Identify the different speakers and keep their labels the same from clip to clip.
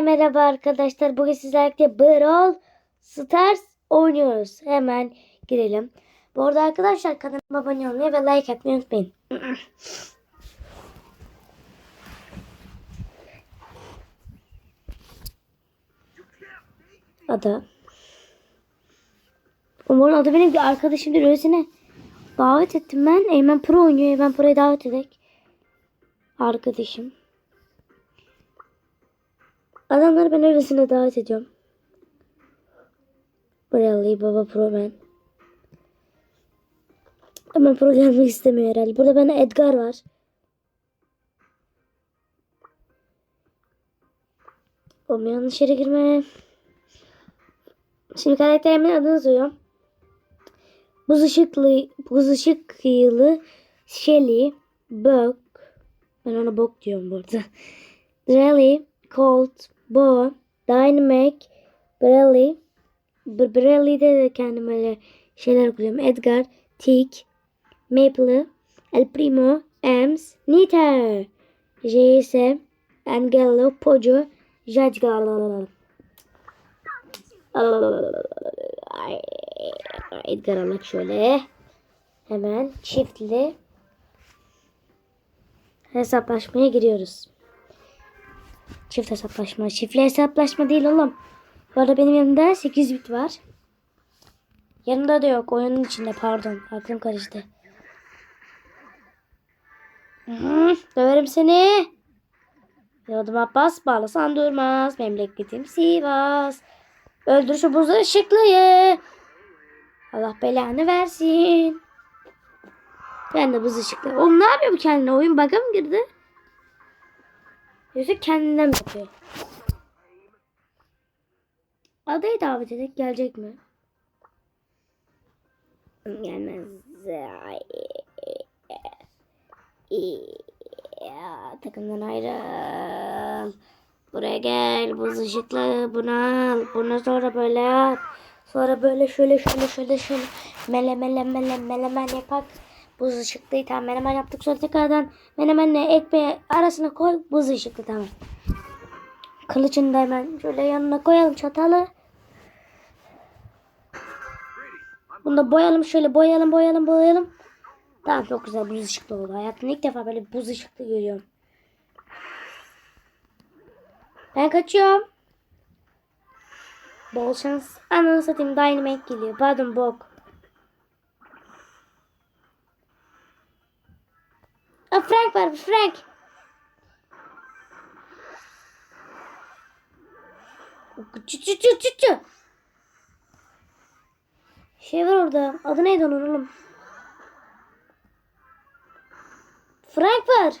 Speaker 1: Merhaba arkadaşlar. Bugün sizlerle Brawl Stars oynuyoruz. Hemen girelim. Bu arada arkadaşlar kanalıma abone olmayı ve like atmayı unutmayın. Ada. Umarım adı benim bir arkadaşımdır. Öylesine davet ettim ben. Eymen Pro oynuyor. Eymen Pro'yu davet edek. Arkadaşım. Adamları ben öylesine davet ediyorum. Buraya Baba Pro ben. Ama Pro gelmek istemiyor herhalde. Burada bana Edgar var. Oğlum yanlış yere girme. Şimdi karakterimin adını soruyorum. Buz ışıklı, buz ışık yılı Shelly, Bok. Ben ona bok diyorum burada. Rally, Colt, Bo, Dynamic, Brelly. Brelly'de de kendim öyle şeyler kuruyorum. Edgar, Tick, Maple, El Primo, Ems, Nita, JS, Angelo, Pojo, Jajgal. Edgar almak şöyle. Hemen çiftli hesaplaşmaya giriyoruz. Çift hesaplaşma. Çiftli hesaplaşma değil oğlum. Bu arada benim yanımda 8 bit var. Yanında da yok. Oyunun içinde pardon. Aklım karıştı. Döverim seni. Yoluma bas bağlasan durmaz. Memleketim Sivas. Öldür şu buzu ışıklıyı. Allah belanı versin. Ben de buz ışıklı. Oğlum ne yapıyor bu kendine? Oyun bug'a mı girdi? Yoksa kendinden bakıyor. Adayı davet edek gelecek mi? Gelmez. Takımdan ayrıl. Buraya gel. Buz ışıklı. Bunu al. Bunu sonra böyle yap. Sonra böyle şöyle şöyle şöyle şöyle. Mele mele mele melemen yapak. Buz ışıklıyı tamam menemen yaptık. Sonra tekrardan menemenle ekmeği arasına koy. Buz ışıklı tamam. Kılıcını da hemen şöyle yanına koyalım çatalı. Bunu da boyayalım şöyle boyayalım boyayalım boyayalım. Tamam çok güzel buz ışıklı oldu. Hayatımda ilk defa böyle buz ışıklı görüyorum. Ben kaçıyorum. Bol şans. Ananı satayım Dynamite geliyor. Pardon bok. Frank var Frank. Çü çü çü çü çü. Şey var orada. Adı neydi onun oğlum? Frank var.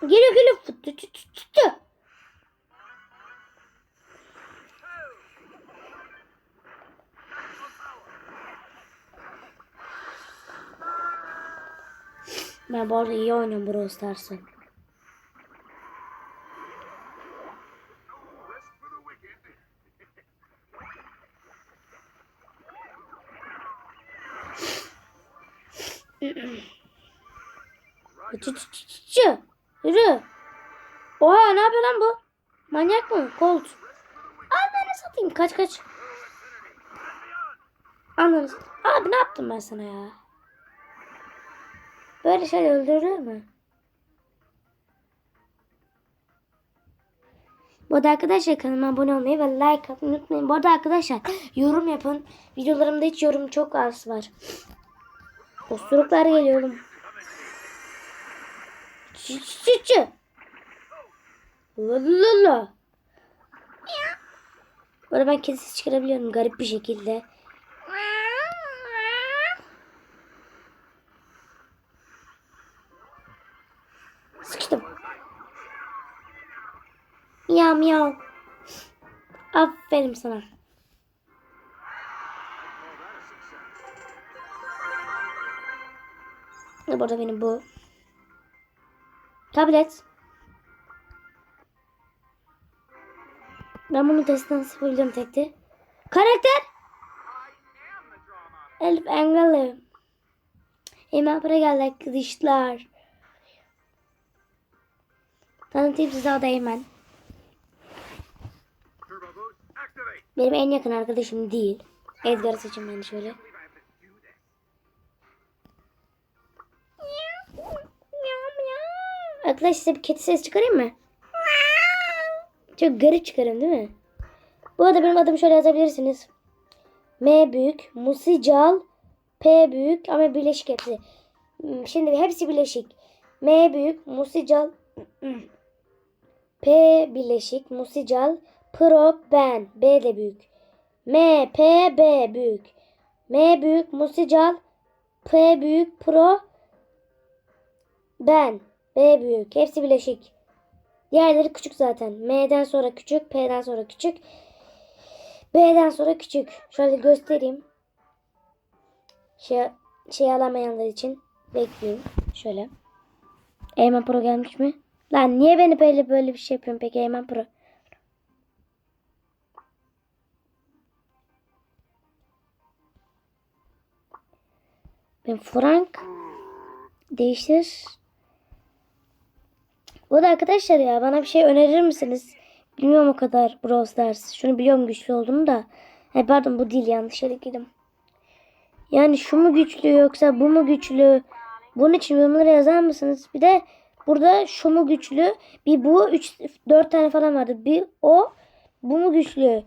Speaker 1: Geliyor geliyor. Tü tü tü tü. Ben bu arada iyi oynuyorum Brawl Stars'ı. Çı çı çı çı çı. Yürü. Oha ne yapıyor lan bu? Manyak mı? Colt. Ananı satayım. Kaç kaç. Satayım. Abi ne yaptım ben sana ya? Böyle şey öldürür mü? Bu arada arkadaşlar kanalıma abone olmayı ve like atmayı unutmayın. Bu arada arkadaşlar yorum yapın. Videolarımda hiç yorum çok az var. Osuruklar geliyor oğlum. Çı çı çı çı. Lalala. Bu arada ben kedi sesi çıkarabiliyorum garip bir şekilde. Miyav miyav. Aferin sana. Bu arada benim bu. Tablet. Ben bunu testten sıfırlayacağım tekte. Karakter. Elif Engel'i. Hemen para geldi arkadaşlar. Tanıtayım size o da Benim en yakın arkadaşım değil. Edgar'ı seçin ben şöyle. Arkadaşlar size bir kedi ses çıkarayım mı? Çok garip çıkarım değil mi? Bu arada benim adımı şöyle yazabilirsiniz. M büyük, Musical, P büyük ama birleşik hepsi. Hmm, Şimdi hepsi birleşik. M büyük, Musical, P birleşik, Musical, Pro, Ben, B de büyük. M, P, B büyük. M büyük, Musical, P büyük, Pro, Ben, B büyük. Hepsi birleşik. Diğerleri küçük zaten. M'den sonra küçük, P'den sonra küçük. B'den sonra küçük. Şöyle göstereyim. Şey, şey alamayanlar için bekliyorum. Şöyle. Eymen Pro gelmiş mi? Lan niye beni böyle böyle bir şey yapıyorsun peki Eymen Pro? Ben Frank değiştir. Bu da arkadaşlar ya bana bir şey önerir misiniz? Bilmiyorum o kadar Brawl Stars. Şunu biliyorum güçlü olduğunu da. He, pardon bu değil yanlış yere girdim. Yani şu mu güçlü yoksa bu mu güçlü? Bunun için yorumlara yazar mısınız? Bir de burada şu mu güçlü? Bir bu 3 4 tane falan vardı. Bir o bu mu güçlü?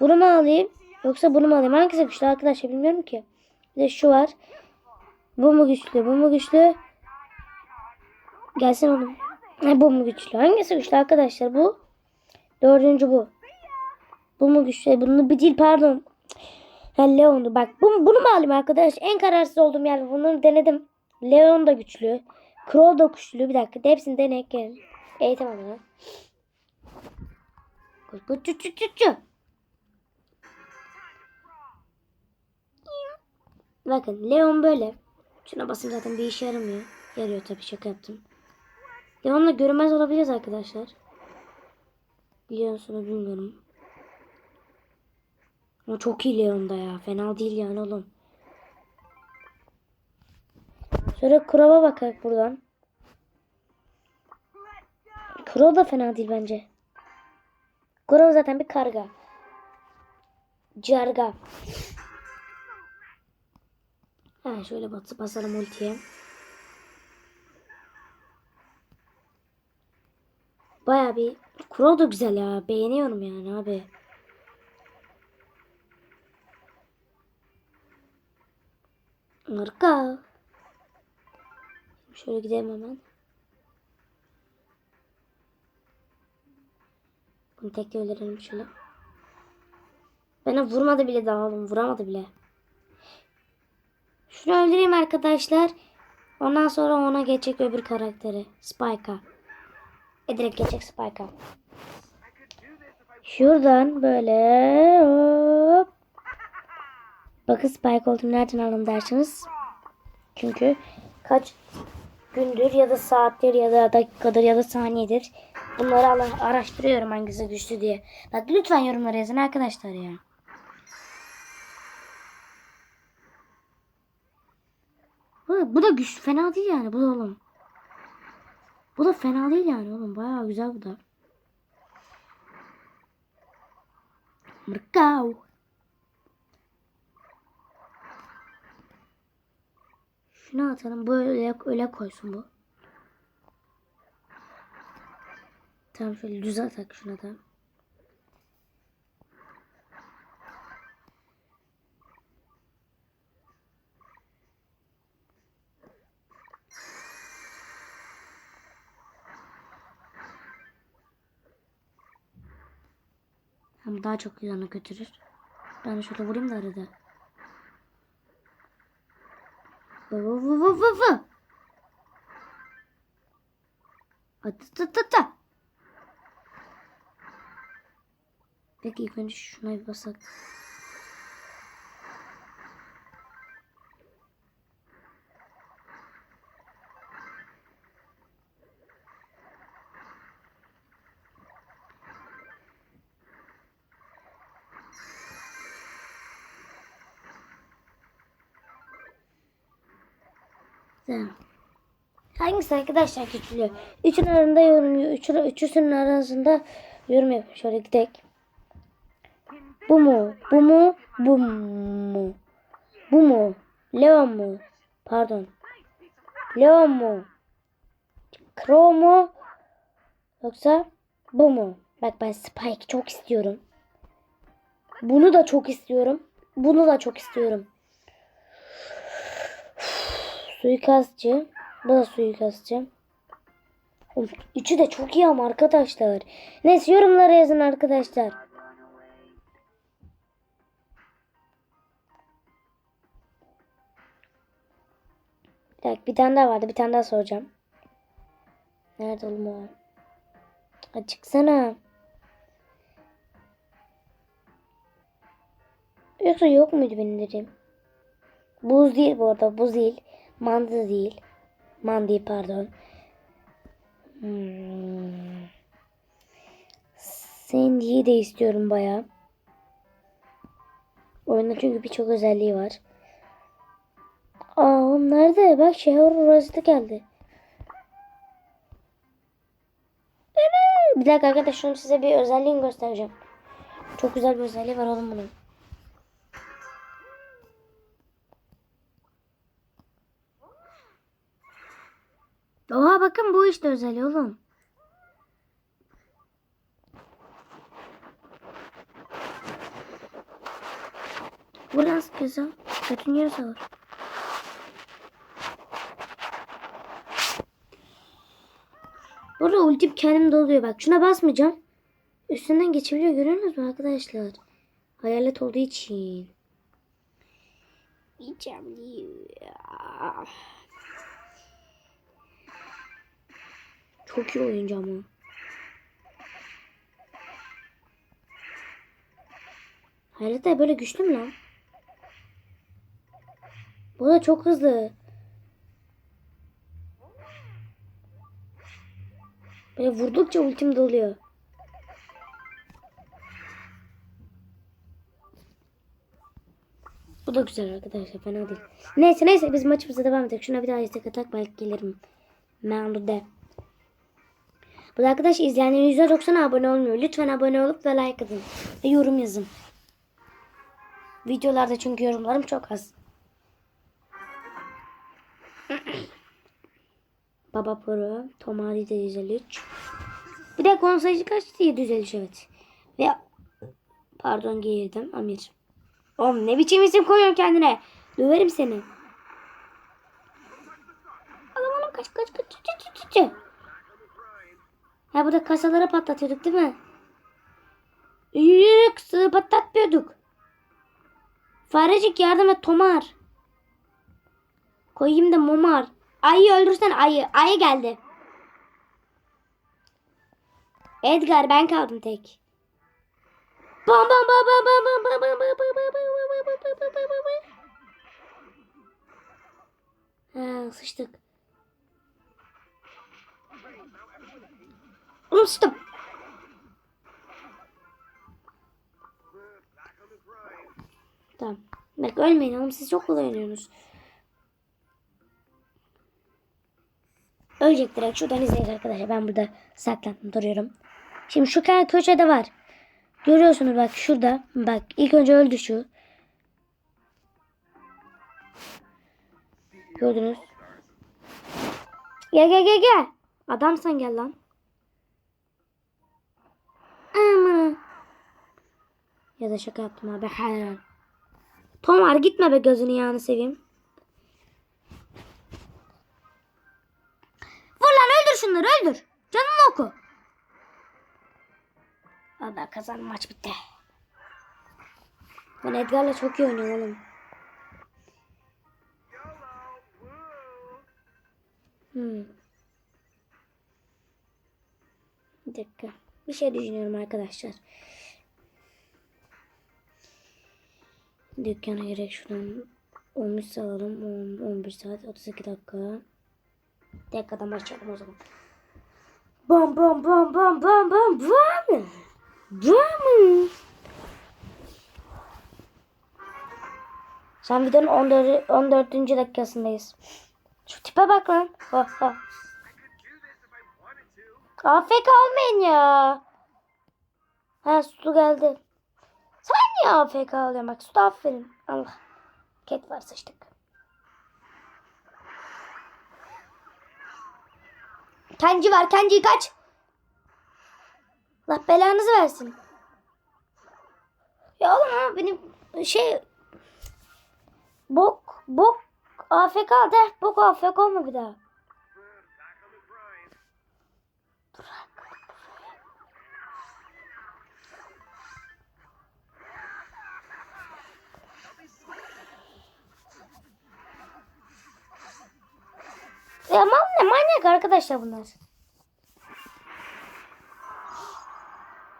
Speaker 1: Bunu mu alayım yoksa bunu mu alayım? Hangisi güçlü arkadaşlar bilmiyorum ki. Bir de şu var. Bu mu güçlü? Bu mu güçlü? Gelsin oğlum. Ne bu mu güçlü? Hangisi güçlü arkadaşlar? Bu. Dördüncü bu. Bu mu güçlü? Bunu bir değil pardon. Ha Leon'du. Bak bu, bunu mu alayım arkadaş? En kararsız olduğum yer. Bunu denedim. Leon da güçlü. Crow da güçlü. Bir dakika. Hepsini deneyek gelin. Eğitim alalım. Koş koş çu çu çu çu. Bakın Leon böyle. Şuna basın zaten bir işe yaramıyor. Yarıyor tabii şaka yaptım. Leon'la görünmez olabiliriz arkadaşlar. Biliyor musunuz bilmiyorum. Ama çok iyi Leon'da ya. Fena değil yani oğlum. Sonra Crow'a bakarak buradan. Crow da fena değil bence. Crow zaten bir karga. Carga. Ha şöyle bas basalım ultiye. Baya bir Crow da güzel ya. Beğeniyorum yani abi. Arka. Şöyle gidelim hemen. Bunu tek öldürelim şöyle. Bana vurmadı bile daha oğlum. Vuramadı bile. Şunu öldüreyim arkadaşlar. Ondan sonra ona geçecek öbür karakteri. Spike'a. E direkt geçecek Spike'a. Şuradan böyle hop. Bakın Spike olduğunu nereden aldım dersiniz. Çünkü kaç gündür ya da saattir ya da dakikadır ya da saniyedir bunları araştırıyorum hangisi güçlü diye. Bak lütfen yorumlara yazın arkadaşlar ya. Bu, da güçlü fena değil yani bu oğlum. Bu da fena değil yani oğlum bayağı güzel bu da. Mırkav. Şunu atalım. Böyle öyle koysun bu. Tamam şöyle düz atak şuna da. Hem daha çok yanına götürür. Ben şöyle vurayım da arada. Vı vı vı vı vı vı. Hadi tı tı tı. Peki ilk önce şuna bir basak. Tamam. Hangisi arkadaşlar güçlü? Üçün arasında yorum üç, üçüsünün arasında yorum yapın. Şöyle gidelim. Bu mu? Bu mu? Bu mu? Bu mu? Leon mu? Pardon. Leon mu? Crow mu? Yoksa bu mu? Bak ben Spike çok istiyorum. Bunu da çok istiyorum. Bunu da çok istiyorum. Suikastçı. Bu da suikastçı. Üçü de çok iyi ama arkadaşlar. Neyse yorumlara yazın arkadaşlar. Bir dakika bir tane daha vardı. Bir tane daha soracağım. Nerede oğlum o? Açıksana. Yoksa yok muydu benim dediğim? Buz değil bu arada. Buz değil. Mandı değil. Mandi pardon. Hmm. Sandy'yi de istiyorum bayağı. Oyunda çünkü birçok özelliği var. Aa nerede? Bak şehir orası da geldi. Bir dakika arkadaşlar size bir özelliğini göstereceğim. Çok güzel bir özelliği var oğlum bunun. Oha bakın bu işte özelliği oğlum. Bu nasıl güzel? Kötü sağır? Burada ultim kendim doluyor bak. Şuna basmayacağım. Üstünden geçebiliyor görüyorsunuz mu arkadaşlar? Hayalet olduğu için. Yiyeceğim. Çok iyi oyuncu ama. Hayalet de böyle güçlü mü lan? Bu da çok hızlı. Böyle vurdukça ultim doluyor. Bu da güzel arkadaşlar fena değil. Neyse neyse biz maçımıza devam edelim. Şuna bir daha istek atak belki gelirim. Meğlude. Bu da arkadaş izleyenlerin %90 abone olmuyor. Lütfen abone olup ve like atın. Ve yorum yazın. Videolarda çünkü yorumlarım çok az. Baba Pro, Tomari de 153. Bir de konu sayıcı kaçtı? 753 evet. Ve pardon girdim Amir. Oğlum ne biçim isim koyuyorsun kendine? Döverim seni. Adam oğlum kaç kaç kaç kaç kaç kaç. Ha burada kasaları patlatıyorduk değil mi? Yürük sığ patlatmıyorduk. Farecik yardım et Tomar. Koyayım da Momar. Ayı öldürsen ayı. Ayı geldi. Edgar ben kaldım tek. Bam bam bam bam bam bam bam bam bam bam bam bam bam bam bam bam bam. Ha sıçtık. Sıçtım. Tamam. Bak ölmeyin oğlum siz çok kolay oynuyorsunuz. Ölecek direkt şuradan izleyin arkadaşlar. Ben burada saklandım duruyorum. Şimdi şu kö- köşede var. Görüyorsunuz bak şurada. Bak ilk önce öldü şu. Gördünüz. Gel gel gel gel. Adamsan gel lan. Ya da şaka yaptım abi. Hayran. Tomar gitme be gözünü yağını seveyim. Vur lan öldür şunları öldür. Canını oku. Valla kazan maç bitti. Ben Edgar'la çok iyi oynuyorum oğlum. Hmm. Bir dakika. Bir şey düşünüyorum arkadaşlar. Dükkana gerek şuradan 13 alalım. 10, 11 saat 32 dakika. Dakikadan başlayalım o zaman. Bam bam bam bam bam bam bam. Bam. An videonun 14. 14. dakikasındayız. Şu tipe bak lan.
Speaker 2: Wanted to.
Speaker 1: AFK olmayın ya. Ha su geldi. Niye AFK oluyorsun? Bak su aferin. Allah. Ket var sıçtık. Kenci var. Kenci kaç. Allah belanızı versin. Ya oğlum ama benim şey bok bok AFK de bok AFK olma bir daha. Ya mal ne manyak arkadaşlar bunlar.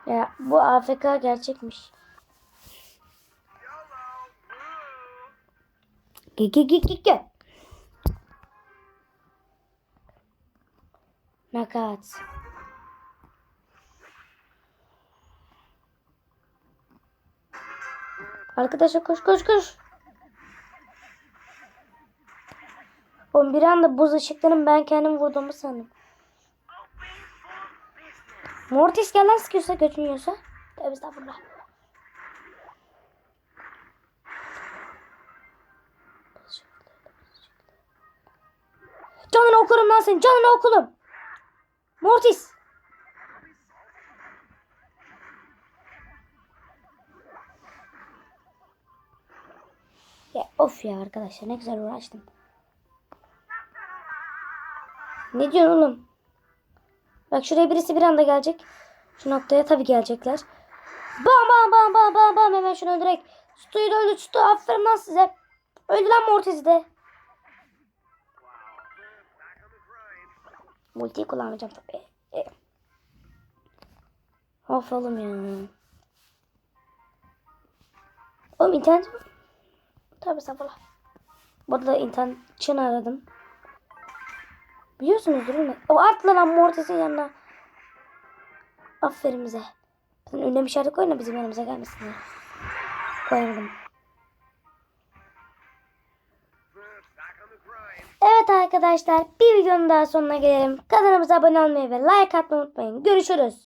Speaker 1: Ya bu AFK gerçekmiş. Gel gel gel gel gel. Nakat. Arkadaşlar koş koş koş. Oğlum bir anda buz ışıklarının ben kendim vurduğumu sandım. Mortis gel lan sıkıyorsa götünüyorsa. Tövbe estağfurullah. Canını okurum lan senin. Canını okurum. Mortis. Ya of ya arkadaşlar ne güzel uğraştım. Ne diyorsun oğlum? Bak şuraya birisi bir anda gelecek. Şu noktaya tabii gelecekler. Bam bam bam bam bam bam hemen şunu direkt. Stu'yu da öldü Stu. Aferin lan size. Öldü lan Mortis de. Multiyi kullanmayacağım tabii. E. Of oğlum ya. Oğlum internet... Tabii sabırla. Burada internet için aradım. Biliyorsunuz değil mi? O atla lan Mortis'in yanına. Aferin bize. Sen bir şarkı koyun da bizim yanımıza gelmesin diye. Koyamadım. Evet arkadaşlar bir videonun daha sonuna gelelim. Kanalımıza abone olmayı ve like atmayı unutmayın. Görüşürüz.